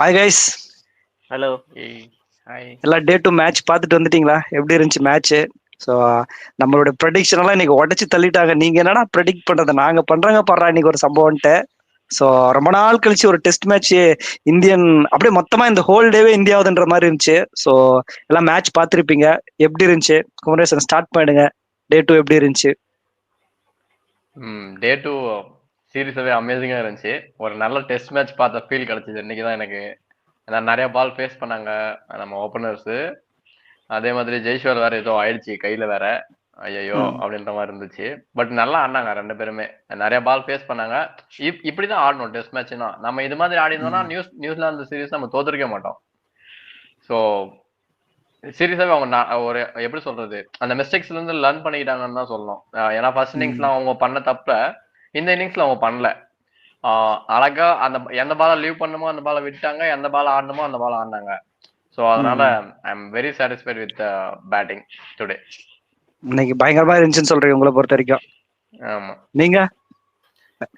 Hi guys hello எல்லாம் day to match பார்த்துட்டு வந்துட்டீங்களா? எப்படி இருந்துச்சு மேட்ச் ஸோ நம்மளோட ப்ரெடிக்ஷன் எல்லாம் இன்னைக்கு உடச்சி தள்ளிட்டாங்க. நீங்க என்னடா ப்ரெடிக்ட் பண்றது? நாங்க பண்றாங்க பண்றா இன்னைக்கு ஒரு சம்பவம்ட்டு ஸோ ரொம்ப நாள் கழிச்சு ஒரு டெஸ்ட் மேட்ச் இந்தியன் அப்படியே மொத்தமா இந்த ஹோல் டேவே இந்தியாவுதுன்ற மாதிரி இருந்துச்சு. ஸோ எல்லாம் மேட்ச் பார்த்துருப்பீங்க. எப்படி இருந்துச்சு? குமரேசன் ஸ்டார்ட் பண்ணிடுங்க. டே டூ எப்படி இருந்துச்சு? ம் டே டூ சீரியஸாவே அமேசிங்கா இருந்துச்சு. ஒரு நல்ல டெஸ்ட் மேட்ச் பார்த்த ஃபீல் கிடைச்சது. இன்னைக்கு தான் எனக்கு. ஏன்னா நிறைய பால் ஃபேஸ் பண்ணாங்க. நம்ம ஓப்பனர்ஸ் அதே மாதிரி ஜெய்ஸ்வர் வேற ஏதோ ஆயிடுச்சு கையில வேற. ஐயோ. அப்படின்ற மாதிரி இருந்துச்சு. பட் நல்லா ஆடினாங்க ரெண்டு பேருமே. நிறைய பால் ஃபேஸ் பண்ணாங்க. இப்- இப்படிதான் ஆடணும் டெஸ்ட் மேட்ச்னா நம்ம இது மாதிரி ஆடினோம்னா நியூஸ் நியூசிலாந்து சீரிஸ் நம்ம தோத்துருக்க மாட்டோம். ஸோ சீரியஸாவே அவங்க ஒரு எப்படி சொல்றது? அந்த மிஸ்டேக்ஸ்ல இருந்து லேர்ன் பண்ணிக்கிட்டாங்கன்னு தான் சொல்லணும். ஏன்னா ஃபர்ஸ்ட் இன்னிங்ஸ்ல அவங்க பண்ண தப்ப இந்த இன்னிங்ஸ்ல அவங்க பண்ணல. அழகா அந்த எந்த பாலை லீவ் பண்ணுமோ அந்த பாலை விட்டாங்க எந்த பால் ஆடணுமோ அந்த பால் ஆடினாங்க. ஸோ அதனால I am very satisfied with batting today இன்னைக்கு பயங்கரமா இருந்துச்சுன்னு சொல்றீங்க உங்களை பொறுத்த வரைக்கும். ஆமா. நீங்க?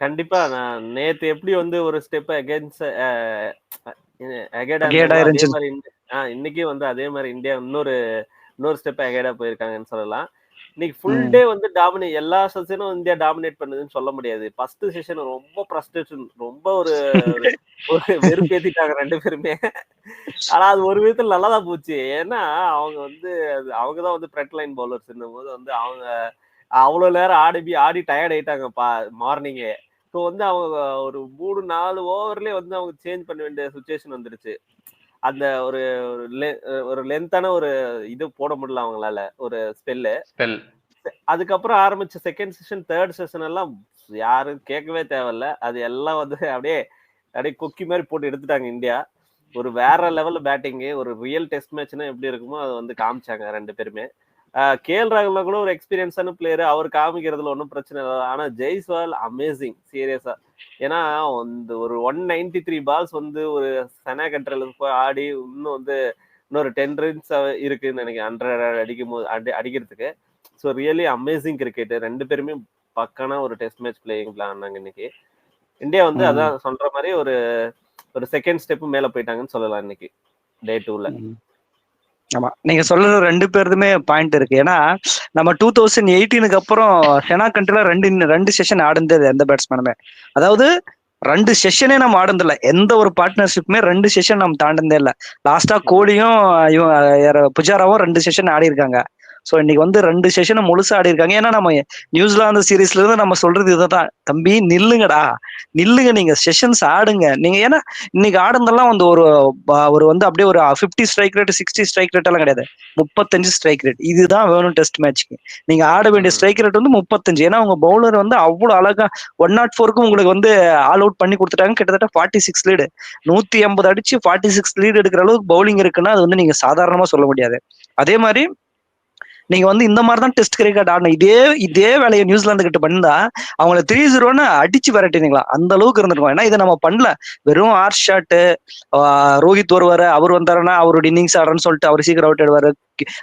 கண்டிப்பா நான் நேத்து எப்படி வந்து ஒரு ஸ்டெப் அகேன்ஸ்ட் இன்னைக்கு வந்து அதே மாதிரி இந்தியா இன்னொரு இன்னொரு ஸ்டெப் அகேடா போயிருக்காங்கன்னு சொல்லலாம். இன்னைக்கு ஃபுல். டே வந்து டாமினேட் எல்லா செஷனும் இந்தியா டாமினேட் பண்ணுதுன்னு சொல்ல முடியாது. ஃபர்ஸ்ட் செஷன் ரொம்ப ஃப்ரஸ்ட்ரேஷன் ரொம்ப ஒரு ஒரு வெறுப்பேத்திட்டாங்க ரெண்டு பேருமே. ஆனா அது ஒரு விதத்துல நல்லா தான் போச்சு. ஏன்னா அவங்க வந்து அது அவங்க தான் வந்து ஃப்ரண்ட் லைன் பவுலர்ஸ் போது வந்து அவங்க அவ்வளவு நேரம் ஆடி ஆடி டயர்ட் ஆயிட்டாங்க பா மார்னிங்கே ஸோ வந்து அவங்க ஒரு மூணு நாலு ஓவர்லயே வந்து அவங்க சேஞ்ச் பண்ண வேண்டிய சுச்சுவேஷன் வந்துருச்சு. அந்த ஒரு ஒரு லென்த்தான ஒரு இது போட முடியல அவங்களால ஒரு ஸ்பெல்லு ஸ்பெல் அதுக்கப்புறம் ஆரம்பிச்ச செகண்ட் செஷன் தேர்ட் செஷன் எல்லாம் யாரும் கேட்கவே தேவையில்ல. அது எல்லாம் வந்து அப்படியே அப்படியே கொக்கி மாதிரி போட்டு எடுத்துட்டாங்க இந்தியா. ஒரு வேற லெவல்ல பேட்டிங்கு ஒரு ரியல் டெஸ்ட் மேட்ச்னா எப்படி இருக்குமோ அதை வந்து காமிச்சாங்க ரெண்டு பேருமே. கேஎல் ராகுல கூட ஒரு எக்ஸ்பீரியன்ஸான பிளேயர் அவர் காமிக்கிறதுல ஒன்றும் பிரச்சனை இல்லை. ஆனா ஜெய்ஸ்வால் அமேசிங் சீரியஸா ஏன்னா இந்த ஒரு ஒன் நைன்டி த்ரீ பால்ஸ் வந்து ஒரு சனா கண்ட்ரில போய் ஆடி இன்னும் வந்து இன்னொரு டென் ரன்ஸ் இருக்குன்னு நினைக்கிறேன். ஹண்ட்ரட் அடிக்கும் போது அடி அடிக்கிறதுக்கு. ஸோ ரியலி அமேசிங் கிரிக்கெட் ரெண்டு பேருமே பக்கான ஒரு டெஸ்ட் மேட்ச் பிளேயிங் ஆனாங்க இன்னைக்கு. இந்தியா வந்து. அதான் சொல்ற மாதிரி ஒரு ஒரு செகண்ட் ஸ்டெப் மேல போயிட்டாங்கன்னு சொல்லலாம் இன்னைக்கு டே டூல. ஆமா. நீங்க சொல்றது ரெண்டு பேருதுமே பாயிண்ட் இருக்கு. ஏன்னா நம்ம டூ தௌசண்ட் எயிட்டீனுக்கு அப்புறம் செனா கண்ட்ரில ரெண்டு ரெண்டு செஷன் ஆடுந்தது எந்த பேட்ஸ்மேனுமே அதாவது ரெண்டு செஷனே நம்ம ஆடுந்தில்ல எந்த ஒரு பார்ட்னர்ஷிப்புமே ரெண்டு செஷன் நம்ம தாண்டதே இல்ல. லாஸ்டா கோலியும் இவன் புஜாராவும் ரெண்டு செஷன் ஆடி இருக்காங்க ஸோ இன்னைக்கு வந்து ரெண்டு செஷனும் முழுசா ஆடி இருக்காங்க ஏன்னா நம்ம நியூசிலாந்து சீரீஸ்ல இருந்து நம்ம சொல்றது இதுதான். தம்பி நில்லுங்கடா. நில்லுங்க நீங்க செஷன்ஸ் ஆடுங்க. நீங்க ஏன்னா இன்னைக்கு ஆடுனதெல்லாம் வந்து ஒரு ஒரு வந்து அப்படியே ஒரு fifty strike rate sixty strike rate எல்லாம் கிடையாது. முப்பத்தஞ்சு ஸ்ட்ரைக் ரேட் இதுதான் வேணும் டெஸ்ட் மேட்ச்க்கு நீங்க ஆட வேண்டிய. ஸ்ட்ரைக் ரேட் வந்து முப்பத்தஞ்சு. ஏன்னா உங்க பவுலர் வந்து அவ்வளவு அழகா ஒன் நாட் ஃபோருக்கு உங்களுக்கு வந்து ஆல் அவுட் பண்ணி கொடுத்துட்டாங்க. கிட்டத்தட்ட ஃபார்ட்டி சிக்ஸ் லீடு நூத்தி ஐம்பது அடிச்சு ஃபார்ட்டி சிக்ஸ் லீடு எடுக்கிற அளவுக்கு பவுலிங் இருக்குன்னா அது வந்து நீங்க சாதாரணமா சொல்ல முடியாது. அதே மாதிரி நீங்க வந்து இந்த மாதிரி தான் டெஸ்ட் கிரிக்கெட் ஆடணும். இதே இதே வேலையை நியூசிலாந்து கிட்ட பண்ணா அவங்கள த்ரீ ஜீரோன்னு அடிச்சு விரட்டினீங்களா? அந்த அளவுக்கு இருந்திருக்கும். ஏன்னா இதை நம்ம பண்ணல. வெறும் ஆர் ஷாட்டு ரோஹித் வருவாரு அவர் வந்தாருன்னா அவரோட இன்னிங்ஸ் ஆடுறன்னு சொல்லிட்டு அவர் சீக்கிரம் அவுட் ஆடுவாரு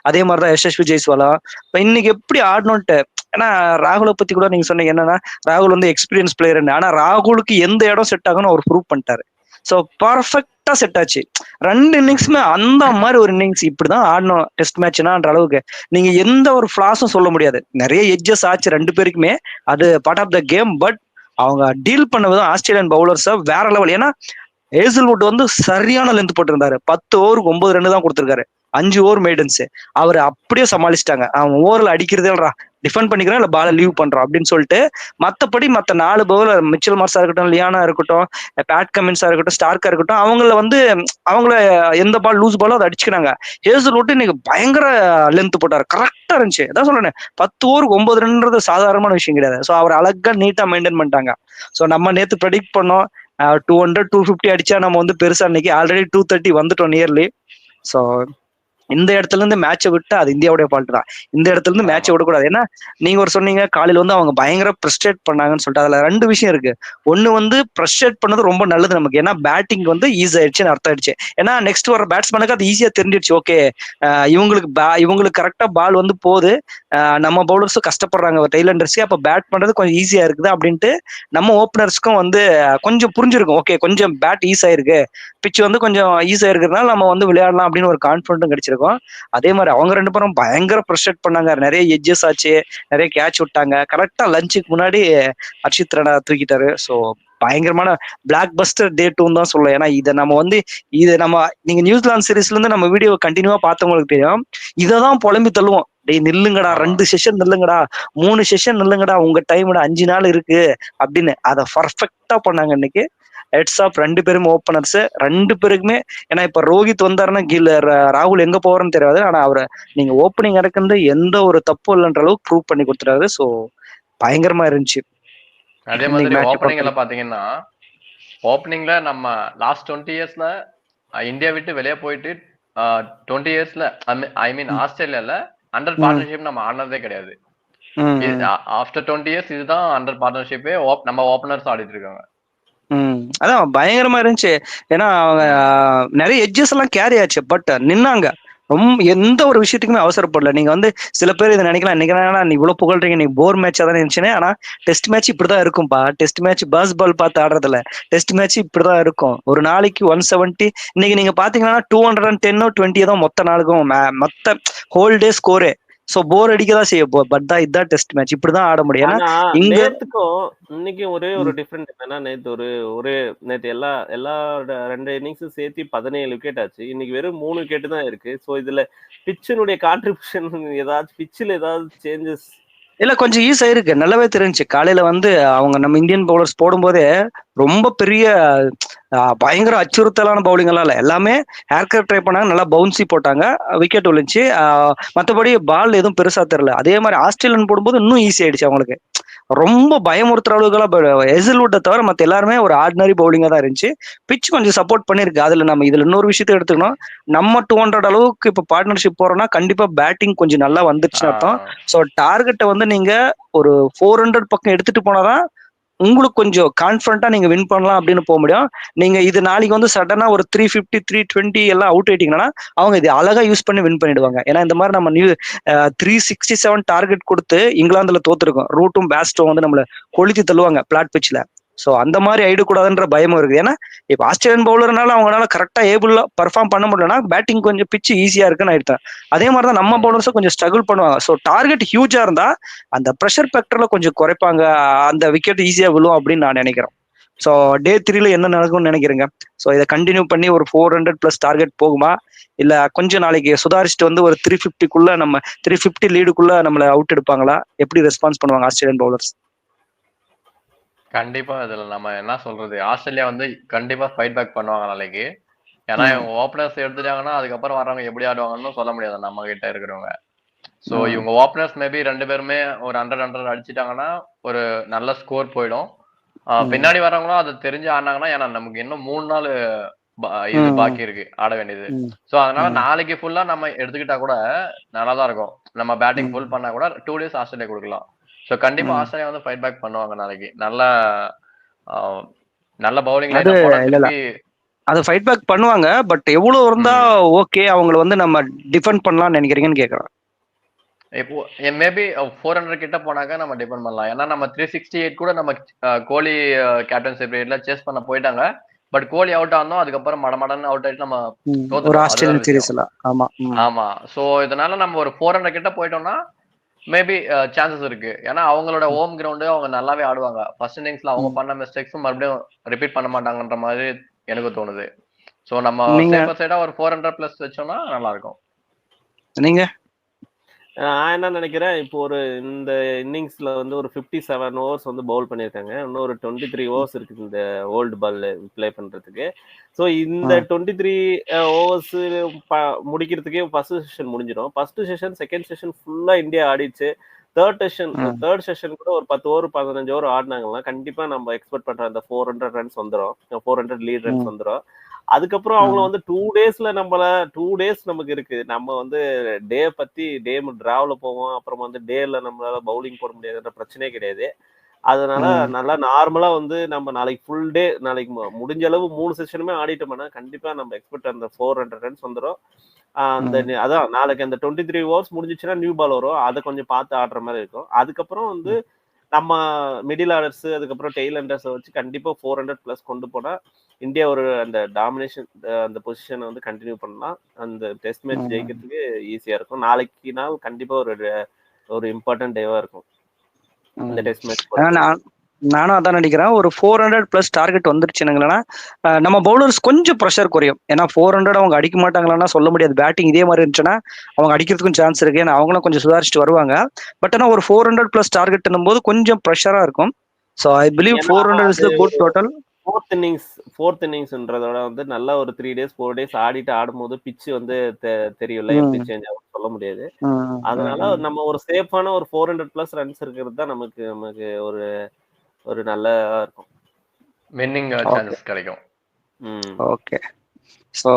அதே மாதிரி தான் யசஸ்வி ஜெய்ஸ்வாலா. இப்போ இன்னைக்கு எப்படி ஆடணும்ட்டு? ஏன்னா ராகுலை பத்தி கூட நீங்க சொன்னீங்க. என்னன்னா ராகுல் வந்து எக்ஸ்பீரியன்ஸ் பிளேயர்னு ஆனா ராகுலுக்கு எந்த இடம் செட் ஆகும்னு அவர் ப்ரூவ் பண்ணிட்டாரு. ஸோ பர்ஃபெக்டா செட் ஆச்சு. ரெண்டு இன்னிங்ஸுமே அந்த மாதிரி ஒரு இன்னிங்ஸ் இப்படிதான் ஆடணும் டெஸ்ட் மேட்ச்னான்ற அளவுக்கு. நீங்க எந்த ஒரு ஃபிளாஸும் சொல்ல முடியாது. நிறைய எட்ஜஸ் ஆச்சு ரெண்டு பேருக்குமே. அது part of the game but அவங்க டீல் பண்ண விதம் ஆஸ்திரேலியன் பவுலர்ஸை வேற லெவல் ஏன்னா ஏசல்வுட் வந்து சரியான லென்த் போட்டிருந்தாரு. பத்து ஓவருக்கு ஒன்பது ரன் தான் கொடுத்துருக்காரு. அஞ்சு ஓவர் மெய்டன்ஸ் அவர் அப்படியே சமாளிச்சிட்டாங்க. அவன் ஓவரில் அடிக்கிறதேடா டிஃபெண்ட் பண்ணிக்கிறான் இல்ல பால லீவ் பண்றான் அப்படின்னு சொல்லிட்டு மத்தபடி மத்த நாலு பவுலர் மிச்சல் மார்ஸா இருக்கட்டும் லியானா இருக்கட்டும் பேட் கமின்ஸா இருக்கட்டும் ஸ்டார்க்கா இருக்கட்டும் அவங்கள வந்து அவங்கள எந்த பால் லூஸ் பாலோ அதை அடிச்சுக்கிறாங்க. ஹேசல்வுட் இன்னைக்கு பயங்கர லென்த் போட்டாரு. கரெக்டா இருந்துச்சு. அதான் சொல்றேன். பத்து ஓவருக்கு ஒன்பது ரன்ன்றது சாதாரணமான விஷயம் கிடையாது. ஸோ அவர் அழகா நீட்டா மெயின்டைன் பண்ணிட்டாங்க. ஸோ நம்ம நேத்து ப்ரெடிக்ட் பண்ணோம். டூ ஹண்ட்ரட் டூ ஃபிஃப்டி அடிச்சா நம்ம வந்து பெருசா இன்னைக்கு ஆல்ரெடி டூ தேர்ட்டி வந்துட்டோம் நியர்லி ஸோ இந்த இடத்துல இருந்து மேட்சை விட்டு அது இந்தியாவுடைய ஃபால்ட் தான். இந்த இடத்துல இருந்து மேட்சை. விடக்கூடாது. ஏன்னா நீங்க ஒரு சொன்னீங்க காலையில வந்து அவங்க பயங்கர ப்ரெஸ்டேட் பண்ணாங்கன்னு சொல்லிட்டு அதுல ரெண்டு விஷயம் இருக்கு. ஒண்ணு வந்து ப்ரெஸ்டேட் பண்ணது ரொம்ப நல்லது நமக்கு. ஏன்னா பேட்டிங் வந்து ஈஸி ஆயிடுச்சுன்னு அர்த்தம் ஆயிடுச்சு. ஏன்னா நெக்ஸ்ட் வர பேட்ஸ்மேனுக்கு அது ஈஸியா தெரிஞ்சிடுச்சு. ஓகே இவங்களுக்கு இவங்களுக்கு கரெக்டா பால் வந்து போகுது. நம்ம பவுலர்ஸும் கஷ்டப்படுறாங்க. டெய்லண்டர்ஸே அப்ப பேட் பண்றது கொஞ்சம் ஈஸியா இருக்குது அப்படின்ட்டு நம்ம ஓப்பனர்ஸ்க்கும் வந்து கொஞ்சம் புரிஞ்சிருக்கும். ஓகே கொஞ்சம் பேட் ஈஸியா இருக்கு பிச் வந்து கொஞ்சம் ஈஸியா இருக்கிறதுனால நம்ம வந்து விளையாடலாம் அப்படின்னு ஒரு கான்பிடன்ட்டும் இருக்கும். அதே மாதிரி அவங்க ரெண்டு பேரும் பயங்கர ப்ரெஷர் பண்ணாங்க. நிறைய எட்ஜஸ் ஆச்சு. நிறைய கேட்ச் விட்டாங்க. கரெக்டா லஞ்சுக்கு முன்னாடி அர்ஷித் ராணா தூக்கிட்டாரு. ஸோ பயங்கரமான பிளாக் பஸ்டர் டே டூன்னு தான் சொல்லலாம். ஏன்னா இதை நம்ம வந்து இதை நம்ம நீங்க நியூசிலாந்து சீரீஸ்ல இருந்து நம்ம வீடியோ கண்டினியூவா பார்த்தவங்களுக்கு தெரியும். இதை தான் புலம்பி தள்ளுவோம். டேய் நில்லுங்கடா. ரெண்டு செஷன் நில்லுங்கடா. மூணு செஷன் நில்லுங்கடா. உங்க டைம்ல அஞ்சு நாள் இருக்கு. அப்படின்னு. அதை பர்ஃபெக்டா பண்ணாங்க இன்னைக்கு. ஹெட்ஸ் ஆஃப் ரெண்டு பேருமே ஓப்பனர்ஸ் ரெண்டு பேருக்குமே ஏன்னா இப்ப ரோஹித் வந்தாருன்னா ர- ராகுல் எங்க போறன்னு தெரியாது. ஆனா அவரை நீங்க ஓப்பனிங் இறக்குறது எந்த ஒரு தப்பு இல்லைன்ற அளவுக்கு ப்ரூவ் பண்ணி கொடுத்துறாரு ஸோ பயங்கரமா இருந்துச்சு. அதே மாதிரி match ஓப்பனிங்ல பாத்தீங்கன்னா ஓப்பனிங்ல நம்ம லாஸ்ட் டுவெண்ட்டி இயர்ஸ்ல இந்தியா விட்டு வெளியே போயிட்டு டுவெண்ட்டி இயர்ஸ்ல ஐ மீன் ஆஸ்திரேலியால அண்டர். பார்ட்னர்ஷிப் நம்ம ஆடினதே கிடையாது. ஆஃப்டர் டுவெண்ட்டி இயர்ஸ் இதுதான் அண்டர் பார்ட்னர்ஷிப்பே நம்ம ஓப்பனர்ஸ் ஆடிட்டு இருக்காங்க. அதான் பயங்கரமா இருந்துச்சு. ஏன்னா அவங்க நிறைய எட்ஜஸ் எல்லாம் கேரி ஆச்சு. பட் நின்னாங்க. ரொம்ப எந்த ஒரு விஷயத்துக்குமே அவசரப்படல. நீங்க வந்து சில பேர் இதை நினைக்கலாம். நினைக்கிறேன் நீ இவ்வளவு புகழ்றீங்க நீ போர் மேட்சா தான் இருந்துச்சுன்னு. ஆனா டெஸ்ட் மேட்ச் இப்படிதான் இருக்கும்பா. டெஸ்ட் மேட்ச் பாஸ் பால் பார்த்து ஆடுறதுல டெஸ்ட் மேட்ச் இப்படிதான் இருக்கும். ஒரு நாளைக்கு ஒன் செவன்ட்டி இன்னைக்கு நீங்க பாத்தீங்கன்னா two hundred and ten or twenty தான் மொத்த நாளுக்கும் மே- மொத்த ஹோல் டே ஸ்கோரே சோ போர் அடிக்க தான் செய்ய போ பட் தான் இதுதான் டெஸ்ட் மேட்ச் இப்படிதான் ஆட முடியும். ஏன்னா இங்க- இன்னைக்கும் ஒரே ஒரு டிஃபரெண்ட் என்னன்னா நேத்து ஒரு ஒரு நேத்து எல்லா எல்லா ரெண்டு இன்னிங்ஸும் சேர்த்து பதினேழு விக்கெட் ஆச்சு. இன்னைக்கு வெறும் மூணு விக்கெட் தான் இருக்கு. சோ இதுல பிச்சினுடைய கான்ட்ரிபியூஷன் ஏதாச்சும் பிச்சில் ஏதாவது சேஞ்சஸ் இல்ல கொஞ்சம் ஈஸியா இருக்கு நல்லாவே தெரிஞ்சு காலையில வந்து அவங்க நம்ம இந்தியன் பவுலர்ஸ் போடும்போதே ரொம்ப பெரிய பயங்கர அச்சுறுத்தலான பவுலிங் எல்லாம் இல்ல. எல்லாமே ஹேர் ட்ரை பண்ணாங்க. நல்லா பவுன்சி போட்டாங்க. விக்கெட் விழுந்துச்சு மற்றபடி மத்தபடி பால் எதுவும் பெருசா தெரியல. அதே மாதிரி ஆஸ்திரேலியன் போடும்போது இன்னும் ஈஸி ஆயிடுச்சு அவங்களுக்கு. ரொம்ப பயமுறுத்துற அளவுக்குலாம் எசில்வுட்டை தவிர மத்த எல்லாருமே ஒரு ஆர்டினரி பவுலிங்கா தான் இருந்துச்சு. பிச் கொஞ்சம் சப்போர்ட் பண்ணிருக்கு. அதுல நம்ம இதுல இன்னொரு விஷயத்த எடுத்துக்கணும். நம்ம டூ ஹண்ட்ரட் அளவுக்கு இப்ப பார்ட்னர்ஷிப் போறோம்னா கண்டிப்பா பேட்டிங் கொஞ்சம் நல்லா வந்துருச்சுன்னு அர்த்தம். ஸோ டார்கெட்டை வந்து நீங்க ஒரு ஃபோர் ஹண்ட்ரட் பக்கம் எடுத்துட்டு போனாதான் உங்களுக்கு கொஞ்சம் கான்ஃபிடண்டா நீங்க வின் பண்ணலாம் அப்படின்னு போக முடியும். நீங்க இது நாளைக்கு வந்து சடனா ஒரு த்ரீ ஃபிஃப்டி த்ரீ டுவெண்ட்டி எல்லாம் அவுட் ஆயிட்டீங்கன்னா அவங்க இது அழகா யூஸ் பண்ணி வின் பண்ணிடுவாங்க. ஏன்னா இந்த மாதிரி நம்ம new three sixty seven target கொடுத்து இங்கிலாந்துல தோத்துருக்கோம். ரூட்டும் பேஸ்டும் வந்து நம்மள கொளுத்தி தள்ளுவாங்க. பிளாட் பிச்சில் ஸோ அந்த மாதிரி ஆயிடக்கூடாதுன்ற பயமும் இருக்குது. ஏன்னா இப்போ ஆஸ்திரேலியன் பவுலர்னால அவங்களால கரெக்டாக ஏபிளில் பர்ஃபார்ம் பண்ண முடியலன்னா பேட்டிங் கொஞ்சம் பிச்சு ஈஸியாக இருக்குன்னு ஆயிடுத்தேன் அதே மாதிரி தான் நம்ம பவுலர்ஸும் கொஞ்சம் ஸ்ட்ரகிள் பண்ணுவாங்க. ஸோ டார்கெட் ஹியூஜாக இருந்தால் அந்த ப்ரெஷர் ஃபேக்டரில் கொஞ்சம் குறைப்பாங்க. அந்த விக்கெட் ஈஸியாக விழும் அப்படின்னு நான் நினைக்கிறேன். ஸோ டே த்ரீல என்ன நடக்கும்னு நினைக்கிறேங்க? ஸோ இதை கண்டினியூ பண்ணி ஒரு ஃபோர் ஹண்ட்ரட் ப்ளஸ் டார்கெட் போகுமா? இல்லை கொஞ்சம் நாளைக்கு சுதாரிச்சுட்டு வந்து ஒரு த்ரீ ஃபிஃப்டிக்குள்ள நம்ம த்ரீ ஃபிஃப்டி லீடுக்குள்ள நம்மளை அவுட் எடுப்பாங்களா? எப்படி ரெஸ்பான்ஸ் பண்ணுவாங்க ஆஸ்திரேலியன் பவுலர்ஸ் கண்டிப்பா இதுல நம்ம என்ன சொல்றது ஆஸ்திரேலியா வந்து கண்டிப்பா ஃபைட் பேக் பண்ணுவாங்க நாளைக்கு ஏன்னா. இவங்க ஓப்பனர்ஸ் எடுத்துட்டாங்கன்னா அதுக்கப்புறம் வர்றவங்க எப்படி ஆடுவாங்கன்னு சொல்ல முடியாது நம்ம கிட்ட இருக்கிறவங்க சோ. இவங்க ஓப்பனர்ஸ் மேபி ரெண்டு பேருமே ஒரு ஹண்ட்ரட் ஹண்ட்ரட் அடிச்சிட்டாங்கன்னா ஒரு நல்ல ஸ்கோர் போயிடும். பின்னாடி வரவங்களும் அதை தெரிஞ்சு ஆடினாங்கன்னா ஏன்னா நமக்கு இன்னும் மூணு நாள் இது. பாக்கி இருக்கு ஆட வேண்டியது. சோ அதனால. நாளைக்கு ஃபுல்லா நம்ம எடுத்துக்கிட்டா கூட நல்லா தான் இருக்கும் நம்ம பேட்டிங். ஃபுல் பண்ணா கூட டூ டேஸ் ஆஸ்திரேலியா கொடுக்கலாம் சோ கண்டிப்பா. ஆஸ்திரேலியா வந்து ஃபைட் பேக் பண்ணுவாங்க நாளைக்கு. நல்ல நல்ல பவுலிங் அது ஃபைட் பேக் பண்ணுவாங்க பட் எவ்வளவு இருந்தா ஓகே அவங்கள வந்து நம்ம டிஃபெண்ட் பண்ணலாம்னு நினைக்கிறீங்கன்னு கேக்குறேன். இப்போ மேபி ஃபோர் ஹண்ட்ரட் கிட்ட போனாக்க நம்ம டிபெண்ட் பண்ணலாம். ஏன்னா நம்ம த்ரீ சிக்ஸ்டி எயிட் கூட நம்ம கோலி கேப்டன்ஷிப் பீரியட்ல சேஸ் பண்ண போயிட்டாங்க. பட் கோலி அவுட் ஆனோம் அதுக்கப்புறம் மடமடன்னு அவுட் ஆயிட்டு நம்ம ஆமா. ஆமா. சோ இதனால நம்ம ஒரு ஃபோர் ஹண்ட்ரட் கிட்ட போயிட்டோம்னா மேபி சான்சஸ் இருக்கு. ஏன்னா அவங்களோட ஹோம் கிரவுண்டு அவங்க நல்லாவே ஆடுவாங்க. ஃபர்ஸ்ட் இன்னிங்ஸ்ல அவங்க. பண்ண மிஸ்டேக்ஸும் மறுபடியும் ரிப்பீட் பண்ண மாட்டாங்கன்ற மாதிரி எனக்கு தோணுது. சோ நம்ம சைடா ஒரு ஃபோர் ஹண்ட்ரட் பிளஸ் வச்சோம்னா நல்லா இருக்கும். நீங்க? நான் என்ன நினைக்கிறேன் இப்போ ஒரு இந்த இன்னிங்ஸ்ல வந்து ஒரு 57 செவன் ஓவர்ஸ் வந்து பவுல் பண்ணியிருக்காங்க. இன்னும் ஒரு டுவெண்ட்டி த்ரீ ஓவர்ஸ் இருக்கு இந்த ஓல்டு பால் ப்ளே பண்றதுக்கு. ஸோ இந்த. டுவெண்ட்டி த்ரீ ஓவர்ஸ் முடிக்கிறதுக்கே ஃபர்ஸ்ட் செஷன் முடிஞ்சிடும். ஃபர்ஸ்ட் செஷன் செகண்ட் செஷன் ஃபுல்லா இந்தியா ஆடிச்சு தேர்ட் செஷன். தேர்ட் செஷன் கூட ஒரு பத்து ஓவர் பதினஞ்சு ஓவர் ஆடினாங்கன்னா கண்டிப்பா நம்ம எக்ஸ்பெக்ட் பண்ற அந்த ஃபோர் ஹண்ட்ரட் ரன்ஸ் வந்துடும் ஃபோர் ஹண்ட்ரட் லீட் ரன்ஸ். வந்துடும் அதுக்கப்புறம் அவங்க வந்து டூ டேஸ்ல நம்மள டூ டேஸ் நமக்கு இருக்கு. நம்ம வந்து டே பத்தி டே டிராவல போவோம். அப்புறம் வந்து டேல நம்மளால பவுலிங் போட முடியாதுன்ற பிரச்சனையே கிடையாது. அதனால. நல்லா நார்மலா வந்து நம்ம நாளைக்கு ஃபுல் டே நாளைக்கு முடிஞ்ச அளவு மூணு செஷனுமே ஆடிட்டோம்னா கண்டிப்பா நம்ம எக்ஸ்பெக்ட் அந்த ஃபோர் ஹண்ட்ரட் ரன்ஸ் வந்துடும் அந்த அதான் நாளைக்கு அந்த டுவெண்ட்டி த்ரீ ஓவர்ஸ் முடிஞ்சிச்சுன்னா நியூ பால் வரும். அதை கொஞ்சம் பார்த்து ஆடுற மாதிரி இருக்கும். அதுக்கப்புறம் வந்து நம்ம மிடில் ஆர்டர்ஸ் அதுக்கப்புறம் டெய்ல் ஹண்டர்ஸை வச்சு கண்டிப்பா ஃபோர் ஹண்ட்ரட் ப்ளஸ் கொண்டு போனா இந்தியா ஒரு அந்த டாமினேஷன் அந்த பொசிஷனை வந்து கண்டினியூ பண்ணலாம். அந்த டெஸ்ட் மேட்ச். ஜெயிக்கிறதுக்கு ஈஸியா இருக்கும். நாளைக்கு நாள் கண்டிப்பா ஒரு ஒரு இம்பார்ட்டன்ட் டேவா இருக்கும். இந்த டெஸ்ட் மேட்ச் நானும் அதான் நினைக்கிறேன் ஒரு ஃபோர் ஹண்ட்ரட் பிளஸ் டார்கெட் வந்துருச்சுனுங்களா நம்ம பவுலர்ஸ் கொஞ்சம் ப்ரெஷர் குறையும். ஏன்னா ஃபோர் ஹண்ட்ரட் அவங்க அடிக்க மாட்டாங்களான்னா சொல்ல முடியாது. பேட்டிங் இதே மாதிரி இருந்துச்சுன்னா அவங்க அடிக்கிறதுக்கும் சான்ஸ் இருக்கு. ஏன்னா அவங்களும் கொஞ்சம் சுதாரிச்சுட்டு வருவாங்க. பட் ஆனால் ஒரு ஃபோர் ஹண்ட்ரட் பிளஸ் டார்கெட் போது கொஞ்சம் ப்ரெஷரா இருக்கும். So I believe four hundred is good total fourth innings fourth இன்னிங்ஸ்ன்றதோட வந்து நல்லா ஒரு த்ரீ டேஸ் ஃபோர் டேஸ் ஆடிட்டு ஆடும்போது பிச்சு வந்து தெ- தெரியும்ல ம். எப்படி சேஞ்ச் ஆகும் சொல்ல முடியாது. அதனால நம்ம ஒரு சேஃபான ஒரு ஃபோர் ஹண்ட்ரட் பிளஸ் ரன்ஸ் இருக்கிறது தான் நமக்கு நமக்கு ஒரு ஒரு நல்ல இருக்கும். வின்னிங் சான்சஸ் கிடைக்கும். ஓகே ஸோ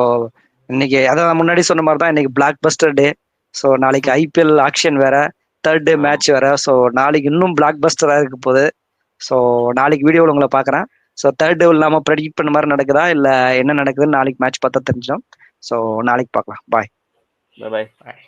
இன்னைக்கு அதான் முன்னாடி சொன்ன மாதிரி தான் இன்னைக்கு பிளாக் பஸ்டர் டே ஸோ நாளைக்கு ஐபிஎல் ஆக்ஷன் வேற தேர்ட் டே. மேட்ச் வேற. ஸோ நாளைக்கு இன்னும் பிளாக் பஸ்டராக இருக்க போகுது. ஸோ நாளைக்கு வீடியோவில் உங்களை பார்க்குறேன் ஸோ தேர்ட் டே இல்லாமல் ப்ரெடிக்ட் பண்ண மாதிரி நடக்குதா? இல்லை என்ன நடக்குதுன்னு நாளைக்கு மேட்ச் பார்த்தா தெரிஞ்சிடும். ஸோ நாளைக்கு பார்க்கலாம் பாய் bye. Bye.